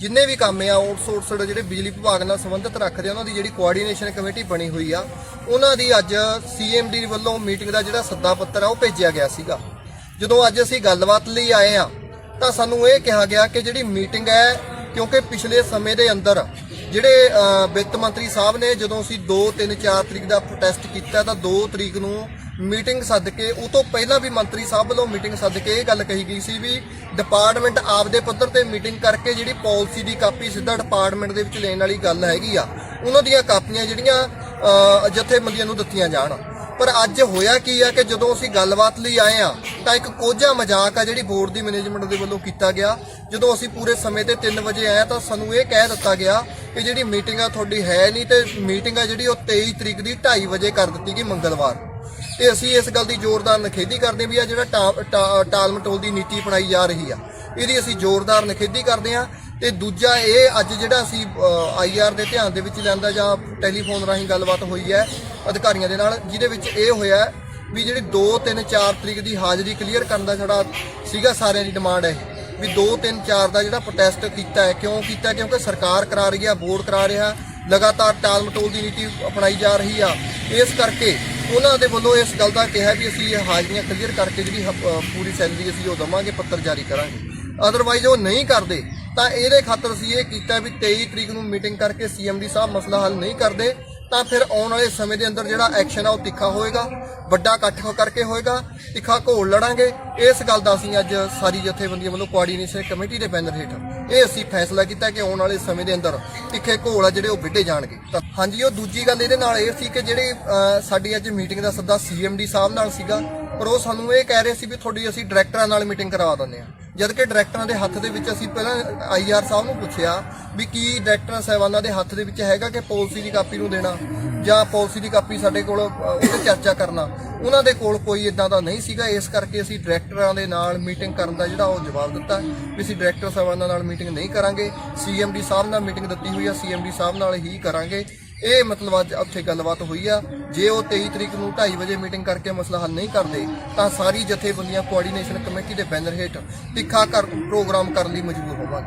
ਜਿੰਨੇ ਵੀ ਕੰਮ ਆ ਆਊਟਸੋਰਸਡ ਜਿਹੜੇ ਬਿਜਲੀ ਵਿਭਾਗ ਨਾਲ ਸੰਬੰਧਿਤ ਰੱਖਦੇ ਆ, ਉਹਨਾਂ ਦੀ ਜਿਹੜੀ ਕੋਆਰਡੀਨੇਸ਼ਨ ਕਮੇਟੀ ਬਣੀ ਹੋਈ ਆ, ਉਹਨਾਂ ਦੀ ਅੱਜ ਸੀਐਮਡੀ ਵੱਲੋਂ ਮੀਟਿੰਗ ਦਾ ਜਿਹੜਾ ਸੱਦਾ ਪੱਤਰ ਆ, ਉਹ ਭੇਜਿਆ ਗਿਆ ਸੀਗਾ। ਜਦੋਂ ਅੱਜ ਅਸੀਂ ਗੱਲਬਾਤ ਲਈ ਆਏ ਆ, ਤਾਂ ਸਾਨੂੰ ਇਹ ਕਿਹਾ ਗਿਆ ਕਿ ਜਿਹੜੀ ਮੀਟਿੰਗ ਹੈ, ਕਿਉਂਕਿ ਪਿਛਲੇ ਸਮੇਂ ਦੇ ਅੰਦਰ ਜਿਹੜੇ ਵਿੱਤ ਮੰਤਰੀ ਸਾਹਿਬ ਨੇ ਜਦੋਂ ਅਸੀਂ 2 3 4 ਤਰੀਕ ਦਾ ਪ੍ਰੋਟੈਸਟ ਕੀਤਾ, ਤਾਂ 2 ਤਰੀਕ ਨੂੰ ਮੀਟਿੰਗ ਸੱਦ ਕੇ, ਉਹ ਤੋਂ ਪਹਿਲਾਂ ਵੀ ਮੰਤਰੀ ਸਾਹਿਬ ਵੱਲੋਂ ਮੀਟਿੰਗ ਸੱਦ ਕੇ ਇਹ ਗੱਲ ਕਹੀ ਗਈ ਸੀ ਵੀ ਡਿਪਾਰਟਮੈਂਟ ਆਪਦੇ ਪੱਧਰ ਤੇ ਮੀਟਿੰਗ ਕਰਕੇ ਜਿਹੜੀ ਪਾਲਿਸੀ ਦੀ ਕਾਪੀ ਸਿੱਧਾ ਡਿਪਾਰਟਮੈਂਟ ਦੇ ਵਿੱਚ ਲੈਣ ਵਾਲੀ ਗੱਲ ਹੈਗੀ ਆ, ਉਹਨਾਂ ਦੀਆਂ ਕਾਪੀਆਂ ਜਿਹੜੀਆਂ ਜਥੇਬੰਦੀਆਂ ਨੂੰ ਦਿੱਤੀਆਂ ਜਾਣ। ਪਰ ਅੱਜ ਹੋਇਆ ਕੀ ਆ ਕਿ ਜਦੋਂ ਅਸੀਂ ਗੱਲਬਾਤ ਲਈ ਆਏ ਆ, ਤਾਂ ਇੱਕ ਕੋਝਾ ਮਜ਼ਾਕ ਆ ਜਿਹੜੀ ਬੋਰਡ ਦੀ ਮੈਨੇਜਮੈਂਟ ਦੇ ਵੱਲੋਂ ਕੀਤਾ ਗਿਆ। ਜਦੋਂ ਅਸੀਂ ਪੂਰੇ ਸਮੇਂ ਤੇ 3 ਵਜੇ ਆਏ ਤਾਂ ਸਾਨੂੰ ਇਹ ਕਹਿ ਦਿੱਤਾ ਗਿਆ ਕਿ ਜਿਹੜੀ ਮੀਟਿੰਗ ਆ ਤੁਹਾਡੀ ਹੈ ਨਹੀਂ ਤੇ ਮੀਟਿੰਗ ਆ ਜਿਹੜੀ ਉਹ 23 ਤਰੀਕ ਦੀ 2:30 ਵਜੇ ਕਰ ਦਿੱਤੀ ਗਈ ਮੰਗਲਵਾਰ। ਤੇ ਅਸੀਂ ਇਸ ਗੱਲ ਦੀ ਜ਼ੋਰਦਾਰ ਨਿਖੇਧੀ ਕਰਦੇ ਵੀ ਆ ਜਿਹੜਾ ਟਾ- ਟਾ- ਟਾਲ ਮਟੋਲ ਦੀ ਨੀਤੀ ਅਪਣਾਈ ਜਾ ਰਹੀ ਆ, ਇਹਦੀ ਅਸੀਂ ਜ਼ੋਰਦਾਰ ਨਿਖੇਧੀ ਕਰਦੇ ਹਾਂ ਤੇ ਦੂਜਾ ਇਹ ਅੱਜ ਜਿਹੜਾ ਅਸੀਂ ਆਈਆਰ ਦੇ ਧਿਆਨ ਦੇ ਵਿੱਚ ਲਿਆਂਦਾ ਜਾਂ ਟੈਲੀਫੋਨ ਰਾਹੀਂ ਗੱਲਬਾਤ ਹੋਈ ਹੈ ਅਧਿਕਾਰੀਆਂ ਦੇ ਨਾਲ, ਜਿਹਦੇ ਵਿੱਚ ਇਹ ਹੋਇਆ ਵੀ ਜਿਹੜੀ 2 3 4 ਤਰੀਕ ਦੀ ਹਾਜ਼ਰੀ ਕਲੀਅਰ ਕਰਨ ਦਾ ਜਿਹੜਾ ਸੀਗਾ ਸਾਰਿਆਂ ਦੀ ਡਿਮਾਂਡ ਹੈ, ਵੀ 2 3 4 ਦਾ ਜਿਹੜਾ ਪ੍ਰੋਟੈਸਟ ਕੀਤਾ ਹੈ, ਕਿਉਂ ਕੀਤਾ ਕਿਉਂਕਿ ਸਰਕਾਰ ਕਰਾ ਰਹੀ ਹੈ, ਬੋਰਡ ਕਰਾ ਰਿਹਾ, ਲਗਾਤਾਰ ਟਾਲ ਮਟੋਲ ਦੀ ਨੀਤੀ ਅਪਣਾਈ ਜਾ ਰਹੀ ਆ, ਇਸ ਕਰਕੇ ਉਹਨਾਂ ਦੇ ਵੱਲੋਂ ਇਸ ਗੱਲ ਦਾ ਕਿਹਾ ਵੀ ਅਸੀਂ ਇਹ ਹਾਜ਼ਰੀਆਂ ਕਲੀਅਰ ਕਰਕੇ ਜਿਹੜੀ ਹ- ਪੂਰੀ ਸੈਲਰੀ ਅਸੀਂ ਉਹ ਦਵਾਂਗੇ, ਪੱਤਰ ਜਾਰੀ ਕਰਾਂਗੇ। ਅਦਰਵਾਈਜ਼ ਉਹ ਨਹੀਂ ਕਰਦੇ। ਤਾਂ ਇਹਦੇ ਖਾਤਰ ਅਸੀਂ ਇਹ ਕੀਤਾ ਵੀ 23 ਤਰੀਕ ਨੂੰ ਮੀਟਿੰਗ ਕਰਕੇ ਸੀਐਮਡੀ ਸਾਹਿਬ ਮਸਲਾ ਹੱਲ ਨਹੀਂ ਕਰਦੇ। ਤਾਂ ਫਿਰ ਆਉਣ ਵਾਲੇ ਸਮੇਂ ਦੇ ਅੰਦਰ ਜਿਹੜਾ ਐਕਸ਼ਨ ਆ ਉਹ ਤਿੱਖਾ ਹੋਏਗਾ, ਵੱਡਾ ਇਕੱਠ ਕਰਕੇ ਹੋਏਗਾ, ਤਿੱਖਾ ਘੋਲ ਲੜਾਂਗੇ। ਇਸ ਗੱਲ ਦਾ ਅਸੀਂ ਅੱਜ ਸਾਰੀ ਜਥੇਬੰਦੀਆਂ ਵੱਲੋਂ ਕੋਆਰਡੀਨੇਸ਼ਨ ਕਮੇਟੀ ਦੇ ਬੈਨਰ ਹੇਠ ਇਹ ਅਸੀਂ ਫੈਸਲਾ ਕੀਤਾ ਕਿ ਆਉਣ ਵਾਲੇ ਸਮੇਂ ਦੇ ਅੰਦਰ ਤਿੱਖੇ ਘੋਲ ਆ ਜਿਹੜੇ ਉਹ ਵਿੱਢੇ ਜਾਣਗੇ। ਤਾਂ ਹਾਂਜੀ, ਉਹ ਦੂਜੀ ਗੱਲ ਇਹਦੇ ਨਾਲ ਇਹ ਸੀ ਕਿ ਜਿਹੜੀ ਸਾਡੀ ਅੱਜ ਮੀਟਿੰਗ ਦਾ ਸੱਦਾ ਸੀਐਮਡੀ ਸਾਹਿਬ ਨਾਲ ਸੀਗਾ, ਪਰ ਉਹ ਸਾਨੂੰ ਇਹ ਕਹਿ ਰਹੇ ਸੀ ਵੀ ਤੁਹਾਡੀ ਅਸੀਂ ਡਾਇਰੈਕਟਰਾਂ ਨਾਲ ਮੀਟਿੰਗ ਕਰਵਾ ਦਿੰਦੇ ਆ ਜਦ ਕਿ ਡਾਇਰੈਕਟਰਾਂ ਦੇ ਹੱਥ ਦੇ ਵਿੱਚ ਅਸੀਂ ਪਹਿਲਾਂ ਆਈਆਰ ਸਾਹਿਬ ਨੂੰ ਪੁੱਛਿਆ ਵੀ ਕੀ ਡਾਇਰੈਕਟਰਾਂ ਸਾਹਿਬਾਨਾਂ ਦੇ ਹੱਥ ਦੇ ਵਿੱਚ ਹੈਗਾ ਕਿ ਪਾਲਿਸੀ ਦੀ ਕਾਪੀ ਨੂੰ ਦੇਣਾ ਜਾਂ ਪਾਲਿਸੀ ਦੀ ਕਾਪੀ ਸਾਡੇ ਕੋਲ ਉਹਤੇ ਚਰਚਾ ਕਰਨਾ। ਉਹਨਾਂ ਦੇ ਕੋਲ ਕੋਈ ਇਦਾਂ ਦਾ ਨਹੀਂ ਸੀਗਾ। ਇਸ ਕਰਕੇ ਅਸੀਂ ਡਾਇਰੈਕਟਰਾਂ ਦੇ ਨਾਲ ਮੀਟਿੰਗ ਕਰਨ ਦਾ ਜਿਹੜਾ ਉਹ ਜਵਾਬ ਦਿੱਤਾ ਵੀ ਅਸੀਂ ਡਾਇਰੈਕਟਰ ਸਾਹਿਬਾਨਾਂ ਨਾਲ ਮੀਟਿੰਗ ਨਹੀਂ ਕਰਾਂਗੇ। ਸੀਐਮਡੀ ਸਾਹਿਬ ਨਾਲ ਮੀਟਿੰਗ ਦਿੱਤੀ ਹੋਈ ਆ। ਸੀਐਮਡੀ ਸਾਹਿਬ ਨਾਲ ਹੀ ਕਰਾਂਗੇ। ਇਹ ਮਤਲਬ ਅੱਜ ਉੱਥੇ ਗੱਲਬਾਤ ਹੋਈ ਆ। ਜੇ ਉਹ 23 ਤਰੀਕ ਨੂੰ 2:30 ਵਜੇ ਮੀਟਿੰਗ ਕਰਕੇ ਮਸਲਾ ਹੱਲ ਨਹੀਂ ਕਰਦੇ, ਤਾਂ ਸਾਰੀ ਜਥੇਬੰਦੀਆਂ ਕੋਆਰਡੀਨੇਸ਼ਨ ਕਮੇਟੀ ਦੇ ਬੈਨਰ ਹੇਠ ਤਿੱਖਾ ਕਰ ਪ੍ਰੋਗਰਾਮ ਕਰਨ ਲਈ ਮਜਬੂਰ ਹੋਵਾਂਗੇ।